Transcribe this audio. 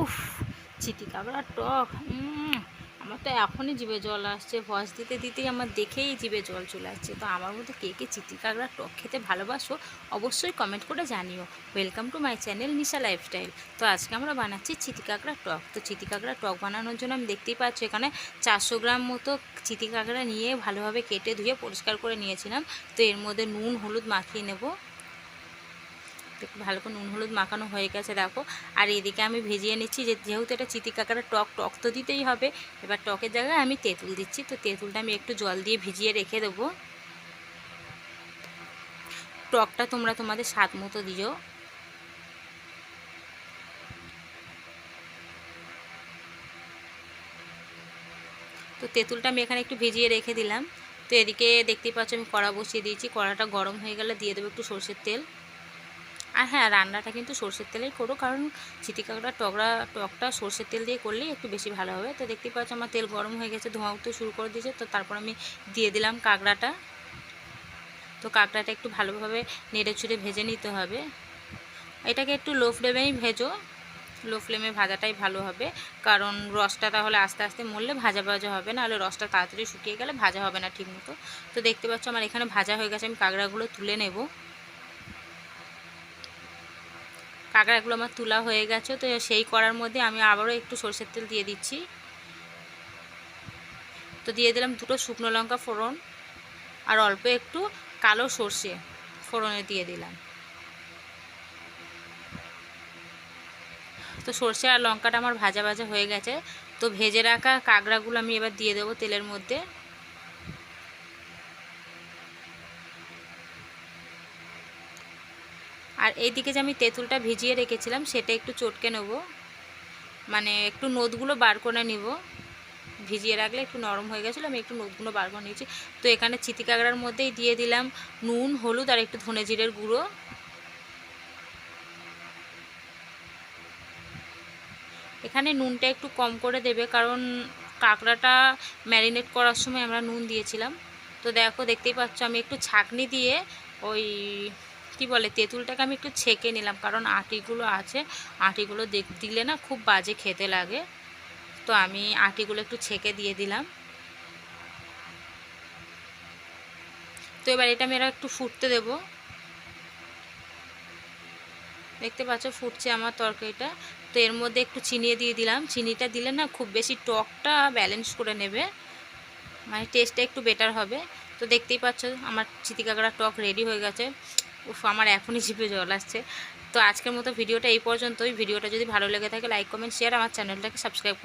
উফ চিটি কাঁকড়া টক। আমার তো এখনই জিভে জল আসছে। ভস দিতে দিতেই আমার দেখেই জিভে জল চলে আসছে। তো আমার মতো কে কে চিটি কাঁকড়া টক খেতে ভালোবাসো অবশ্যই কমেন্ট করে জানিও। Welcome to my channel Nisha lifestyle তো আজকে আমরা বানাচ্ছি চিটি কাঁকড়া টক। তো চিটি কাঁকড়া টক বানানোর জন্য আমি দেখতেই পাচ্ছি এখানে চারশো গ্রাম মতো চিটি কাঁকড়া নিয়ে ভালোভাবে কেটে ধুয়ে পরিষ্কার করে নিয়েছিলাম। তো এর মধ্যে নুন, হলুদ মাখিয়ে নেব। ভালো করে নুন, হলুদ মাখানো হয়ে গেছে, দেখো। আর এদিকে আমি ভেজিয়ে নিচ্ছি, যে যেহেতু এটা চিতি কাঁকড়া টক টক তো দিতেই হবে। এবার টকের জায়গায় আমি তেঁতুল দিচ্ছি, তো তেঁতুলটা আমি একটু জল দিয়ে ভিজিয়ে রেখে দেবো। টকটা তোমরা তোমাদের স্বাদ মতো দিও। তো তেঁতুলটা আমি এখানে একটু ভিজিয়ে রেখে দিলাম। তো এদিকে দেখতেই পাচ্ছ আমি কড়া বসিয়ে দিয়েছি, কড়াটা গরম হয়ে গেলে দিয়ে দেবো একটু সর্ষের তেল। আর হ্যাঁ রান্নাটা কিন্তু সর্ষের তেলেই করো কারণ চিটি কাঁকড়া টকরা টকটা সর্ষের তেল দিয়ে করলেই একটু বেশি ভালো হবে। তো দেখতেই পাচ্ছ আমার তেল গরম হয়ে গেছে, ধোঁয়া উঠতে শুরু করে দিয়েছে। তো তারপর আমি দিয়ে দিলাম কাঁকড়াটা। তো কাঁকড়াটা একটু ভালোভাবে নেড়ে ছুড়ে ভেজে নিতে হবে। এটাকে একটু লো ফ্লেমেই ভেজো। লো ফ্লেমে ভাজাটাই ভালো হবে। কারণ রসটা তাহলে আস্তে আস্তে মরলে ভাজা ভাজা হবে না। হলে রসটা তাড়াতাড়ি শুকিয়ে গেলে ভাজা হবে না ঠিক মতো তো দেখতে পাচ্ছ আমার এখানে ভাজা হয়ে গেছে। আমি কাঁকড়াগুলো তুলে নেব। কাঁকড়াগুলো আমার তোলা হয়ে গেছে, তো সেই করার মধ্যে আমি আবারও একটু সরষের তেল দিয়ে দিচ্ছি। তো দিয়ে দিলাম দুটো শুকনো লঙ্কা ফোড়ন আর অল্প একটু কালো সর্ষে ফোড়নে দিয়ে দিলাম। তো সর্ষে আর লঙ্কাটা আমার ভাজা ভাজা হয়ে গেছে, তো ভেজে রাখা কাঁকড়াগুলো আমি এবার দিয়ে দেবো তেলের মধ্যে। আর এইদিকে যে আমি তেঁতুলটা ভিজিয়ে রেখেছিলাম, সেটা একটু চটকে নেব। মানে একটু নোদগুলো বার করে নিব। ভিজিয়ে রাখলে একটু নরম হয়ে গেছিল, আমি একটু নোদগুলো বার করে নিয়েছি। তো এখানে চিতি কাঁকড়ার মধ্যেই দিয়ে দিলাম নুন, হলুদ আর একটু ধনে জিরের গুঁড়ো। এখানে নুনটা একটু কম করে দেবে, কারণ কাঁকড়াটা ম্যারিনেট করার সময় আমরা নুন দিয়েছিলাম। তো দেখো, দেখতেই পাচ্ছ আমি একটু ছাকনি দিয়ে ওই কি বলে, তেঁতুলটাকে আমি একটু ছেঁকে নিলাম, কারণ আটিগুলো আছে, আটিগুলো দিলে না খুব বাজে খেতে লাগে। তো আমি আটিগুলো একটু ছেঁকে দিয়ে দিলাম। তো এবার এটা আমি একটু ফুটতে দেব। দেখতে পাচ্ছ ফুটছে আমার তরকারিটা। তো এর মধ্যে একটু চিনিয়ে দিয়ে দিলাম। চিনিটা দিলে না খুব বেশি টকটা ব্যালেন্স করে নেবে। মানে টেস্টটা একটু বেটার হবে। তো দেখতেই পাচ্ছ আমার চিতি টক রেডি হয়ে গেছে। উফ, আমার এখনই জিপে জল আসছে। তো আজকের মতো ভিডিওটা এই পর্যন্তই। ভিডিওটা যদি ভালো লেগে থাকে লাইক কমেন্ট শেয়ার আমার চ্যানেলটাকে সাবস্ক্রাইব